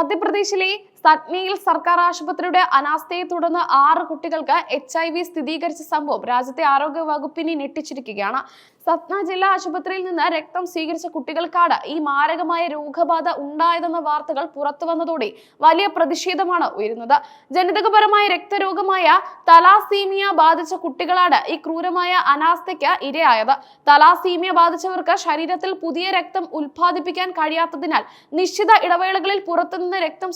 മധ്യപ്രദേശിലെ സത്നയിൽ സർക്കാർ ആശുപത്രിയുടെ അനാസ്ഥയെ തുടർന്ന് ആറ് കുട്ടികൾക്ക് എച്ച് ഐ വി സ്ഥിരീകരിച്ച സംഭവം രാജ്യത്തെ ആരോഗ്യ വകുപ്പിനെ ഞെട്ടിച്ചിരിക്കുകയാണ്. സത്ന ജില്ലാ ആശുപത്രിയിൽ നിന്ന് രക്തം സ്വീകരിച്ച കുട്ടികൾക്കാണ് ഈ മാരകമായ രോഗബാധ ഉണ്ടായതെന്ന വാർത്തകൾ പുറത്തു വന്നതോടെ വലിയ പ്രതിഷേധമാണ് ഉയരുന്നത്. ജനിതകപരമായ രക്തരോഗമായ തലാസീമിയ ബാധിച്ച കുട്ടികളാണ് ഈ ക്രൂരമായ അനാസ്ഥയ്ക്ക് ഇരയായത്. തലാസീമിയ ബാധിച്ചവർക്ക് ശരീരത്തിൽ പുതിയ രക്തം ഉൽപ്പാദിപ്പിക്കാൻ കഴിയാത്തതിനാൽ നിശ്ചിത ഇടവേളകളിൽ പുറത്തുനിന്ന് രക്തം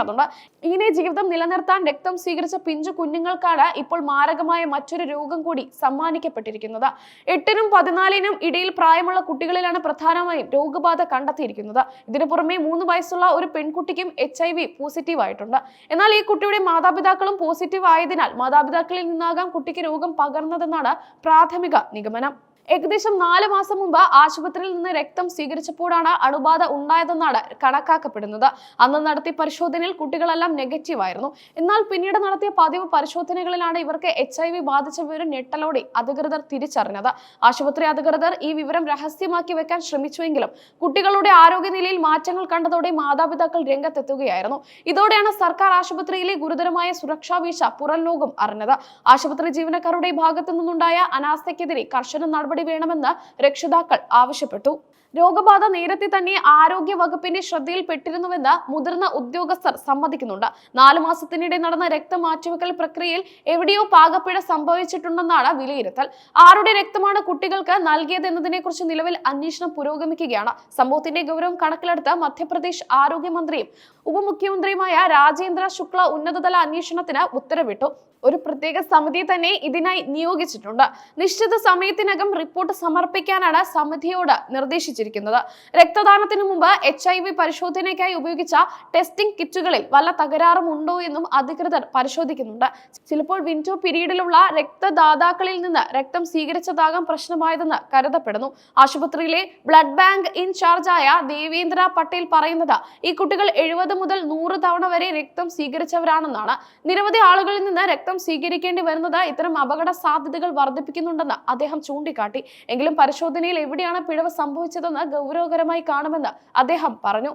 സ്വീകരിക്കേണ്ടതുണ്ട് ഇങ്ങനെ ജീവിതം നിലനിർത്താൻ രക്തം സ്വീകരിച്ച പിഞ്ചു കുഞ്ഞുങ്ങൾക്കാണ് ഇപ്പോൾ മാരകമായ മറ്റൊരു രോഗം കൂടി സമ്മാനിക്കപ്പെട്ടിരിക്കുന്നത്. എട്ടിനും പതിനാലിനും ഇടയിൽ പ്രായമുള്ള കുട്ടികളിലാണ് പ്രധാനമായും രോഗബാധ കണ്ടെത്തിയിരിക്കുന്നത്. ഇതിനു പുറമെ മൂന്ന് വയസ്സുള്ള ഒരു പെൺകുട്ടിക്കും എച്ച് ഐ വി പോസിറ്റീവ് ആയിട്ടുണ്ട്. എന്നാൽ ഈ കുട്ടിയുടെ മാതാപിതാക്കളും പോസിറ്റീവ് ആയതിനാൽ മാതാപിതാക്കളിൽ നിന്നാകാം കുട്ടിക്ക് രോഗം പകർന്നതെന്നാണ് പ്രാഥമിക നിഗമനം. ഏകദേശം നാല് മാസം മുമ്പ് ആശുപത്രിയിൽ നിന്ന് രക്തം സ്വീകരിച്ചപ്പോഴാണ് അണുബാധ ഉണ്ടായതെന്നാണ് കണക്കാക്കപ്പെടുന്നത്. അന്ന് നടത്തിയ പരിശോധനയിൽ കുട്ടികളെല്ലാം നെഗറ്റീവ് ആയിരുന്നു. എന്നാൽ പിന്നീട് നടത്തിയ പതിവ് പരിശോധനകളിലാണ് ഇവർക്ക് എച്ച് ഐ വി ബാധിച്ച വിവരം ഞെട്ടലോടെ അധികൃതർ തിരിച്ചറിഞ്ഞത്. ആശുപത്രി അധികൃതർ ഈ വിവരം രഹസ്യമാക്കി വെക്കാൻ ശ്രമിച്ചുവെങ്കിലും കുട്ടികളുടെ ആരോഗ്യനിലയിൽ മാറ്റങ്ങൾ കണ്ടതോടെ മാതാപിതാക്കൾ രംഗത്തെത്തുകയായിരുന്നു. ഇതോടെയാണ് സർക്കാർ ആശുപത്രിയിലെ ഗുരുതരമായ സുരക്ഷാ വീഴ്ച പുറം ലോകം അറിഞ്ഞത്. ആശുപത്രി ജീവനക്കാരുടെ ഭാഗത്തു നിന്നുണ്ടായ അനാസ്ഥയ്ക്കെതിരെ കർശന നടപടി വേണമെന്ന് രക്ഷിതാക്കൾ ആവശ്യപ്പെട്ടു. രോഗബാധ നേരത്തെ തന്നെ ആരോഗ്യ വകുപ്പിന്റെ ശ്രദ്ധയിൽപ്പെട്ടിരുന്നുവെന്ന് മുതിർന്ന ഉദ്യോഗസ്ഥർ സമ്മതിക്കുന്നുണ്ട്. നാലു മാസത്തിനിടെ നടന്ന രക്തമാറ്റിവെക്കൽ പ്രക്രിയയിൽ എവിടെയോ പാകപ്പിഴ സംഭവിച്ചിട്ടുണ്ടെന്നാണ് വിലയിരുത്തൽ. ആരുടെ രക്തമാണ് കുട്ടികൾക്ക് നൽകിയതെന്നതിനെ കുറിച്ച് നിലവിൽ അന്വേഷണം പുരോഗമിക്കുകയാണ്. സംഭവത്തിന്റെ ഗൗരവം കണക്കിലെടുത്ത് മധ്യപ്രദേശ് ആരോഗ്യമന്ത്രിയും ഉപമുഖ്യമന്ത്രിയുമായ രാജേന്ദ്ര ശുക്ല ഉന്നതതല അന്വേഷണത്തിന് ഉത്തരവിട്ടു. ഒരു പ്രത്യേക സമിതിയെ തന്നെ ഇതിനായി നിയോഗിച്ചിട്ടുണ്ട്. നിശ്ചിത സമയത്തിനകം റിപ്പോർട്ട് സമർപ്പിക്കാനാണ് സമിതിയോട് നിർദ്ദേശിച്ചിരിക്കുന്നത്. രക്തദാനത്തിന് മുമ്പ് എച്ച് ഐ വി പരിശോധനയ്ക്കായി ഉപയോഗിച്ച ടെസ്റ്റിംഗ് കിറ്റുകളിൽ വല്ല തകരാറും ഉണ്ടോ എന്നും അധികൃതർ പരിശോധിക്കുന്നുണ്ട്. ചിലപ്പോൾ വിൻഡോ പീരീഡിലുള്ള രക്തദാതാക്കളിൽ നിന്ന് രക്തം സ്വീകരിച്ചതാകാം പ്രശ്നമായതെന്ന് കരുതപ്പെടുന്നു. ആശുപത്രിയിലെ ബ്ലഡ് ബാങ്ക് ഇൻചാർജായ ദേവേന്ദ്ര പട്ടേൽ പറയുന്നത് ഈ കുട്ടികൾ എഴുപത് മുതൽ നൂറ് തവണ വരെ രക്തം സ്വീകരിച്ചവരാണെന്നാണ്. നിരവധി ആളുകളിൽ നിന്ന് രക്തം സ്വീകരിക്കേണ്ടി വരുന്നത് ഇത്തരം അപകട സാധ്യതകൾ വർദ്ധിപ്പിക്കുന്നുണ്ടെന്ന് അദ്ദേഹം ചൂണ്ടിക്കാട്ടി. എങ്കിലും പരിശോധനയിൽ എവിടെയാണ് പിഴവ് സംഭവിച്ചതെന്ന് ഗൗരവകരമായി കാണുമെന്ന് അദ്ദേഹം പറഞ്ഞു.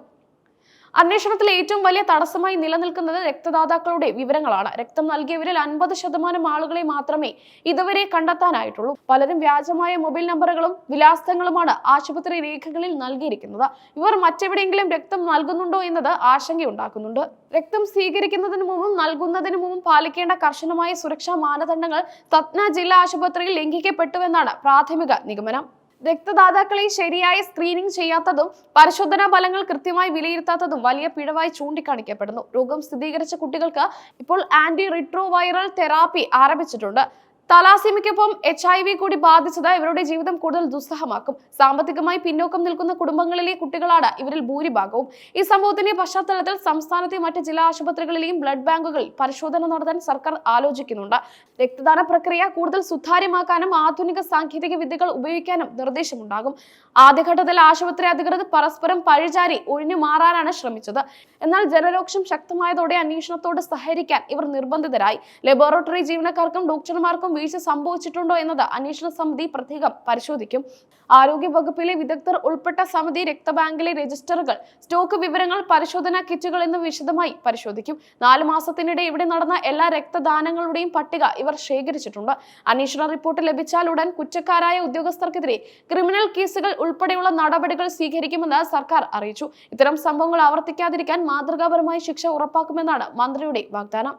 അന്വേഷണത്തിൽ ഏറ്റവും വലിയ തടസ്സമായി നിലനിൽക്കുന്നത് രക്തദാതാക്കളുടെ വിവരങ്ങളാണ്. രക്തം നൽകിയവരിൽ അൻപത് ശതമാനം ആളുകളെ മാത്രമേ ഇതുവരെ കണ്ടെത്താനായിട്ടുള്ളൂ. പലരും വ്യാജമായ മൊബൈൽ നമ്പറുകളും വിലാസങ്ങളുമാണ് ആശുപത്രി രേഖകളിൽ നൽകിയിരിക്കുന്നത്. ഇവർ മറ്റെവിടെയെങ്കിലും രക്തം നൽകുന്നുണ്ടോ എന്നത് ആശങ്കയുണ്ടാക്കുന്നുണ്ട്. രക്തം സ്വീകരിക്കുന്നതിന് മുമ്പും നൽകുന്നതിന് മുമ്പും പാലിക്കേണ്ട കർശനമായ സുരക്ഷാ മാനദണ്ഡങ്ങൾ സത്ന ജില്ലാ ആശുപത്രിയിൽ ലംഘിക്കപ്പെട്ടുവെന്നാണ് പ്രാഥമിക നിഗമനം. രക്തദാതാക്കളെ ശരിയായ സ്ക്രീനിംഗ് ചെയ്യാത്തതും പരിശോധനാ ഫലങ്ങൾ കൃത്യമായി വിലയിരുത്താത്തതും വലിയ പിഴവായി ചൂണ്ടിക്കാണിക്കപ്പെടുന്നു. രോഗം സ്ഥിരീകരിച്ച കുട്ടികൾക്ക് ഇപ്പോൾ ആന്റി റിട്രോവൈറൽ തെറാപ്പി ആരംഭിച്ചിട്ടുണ്ട്. തലാസിമിക്കൊപ്പം എച്ച് ഐ വി കൂടി ബാധിച്ചത് ഇവരുടെ ജീവിതം കൂടുതൽ ദുസ്സഹമാക്കും. സാമ്പത്തികമായി പിന്നോക്കം നിൽക്കുന്ന കുടുംബങ്ങളിലെ കുട്ടികളാണ് ഇവരിൽ ഭൂരിഭാഗവും. ഈ സംഭവത്തിന്റെ പശ്ചാത്തലത്തിൽ സംസ്ഥാനത്തെ മറ്റ് ജില്ലാ ആശുപത്രികളിലെയും ബ്ലഡ് ബാങ്കുകളിൽ പരിശോധന നടത്താൻ സർക്കാർ ആലോചിക്കുന്നുണ്ട്. രക്തദാന പ്രക്രിയ കൂടുതൽ സുതാര്യമാക്കാനും ആധുനിക സാങ്കേതിക വിദ്യകൾ ഉപയോഗിക്കാനും നിർദ്ദേശമുണ്ടാകും. ആദ്യഘട്ടത്തിൽ ആശുപത്രി അധികൃതർ പരസ്പരം പഴിചാരി ഒഴിഞ്ഞു മാറാനാണ് ശ്രമിച്ചത്. എന്നാൽ ജനരോക്ഷം ശക്തമായതോടെ അന്വേഷണത്തോട് സഹകരിക്കാൻ ഇവർ നിർബന്ധിതരായി. ലബോറട്ടറി ജീവനക്കാർക്കും ഡോക്ടർമാർക്കും വീഴ്ച സംഭവിച്ചിട്ടുണ്ടോ എന്നത് അന്വേഷണ സമിതി പ്രത്യേകം പരിശോധിക്കും. ആരോഗ്യ വകുപ്പിലെ വിദഗ്ധർ ഉൾപ്പെട്ട സമിതി രക്തബാങ്കിലെ രജിസ്റ്ററുകൾ സ്റ്റോക്ക് വിവരങ്ങൾ പരിശോധനാ കിറ്റുകൾ എന്നിവ വിശദമായി പരിശോധിക്കും. നാല് മാസത്തിനിടെ ഇവിടെ നടന്ന എല്ലാ രക്തദാനങ്ങളുടെയും പട്ടിക ഇവർ ശേഖരിച്ചിട്ടുണ്ട്. അന്വേഷണ റിപ്പോർട്ട് ലഭിച്ചാൽ ഉടൻ കുറ്റക്കാരായ ഉദ്യോഗസ്ഥർക്കെതിരെ ക്രിമിനൽ കേസുകൾ ഉൾപ്പെടെയുള്ള നടപടികൾ സ്വീകരിക്കുമെന്ന് സർക്കാർ അറിയിച്ചു. ഇത്തരം സംഭവങ്ങൾ ആവർത്തിക്കാതിരിക്കാൻ മാതൃകാപരമായ ശിക്ഷ ഉറപ്പാക്കുമെന്നാണ് മന്ത്രിയുടെ വാഗ്ദാനം.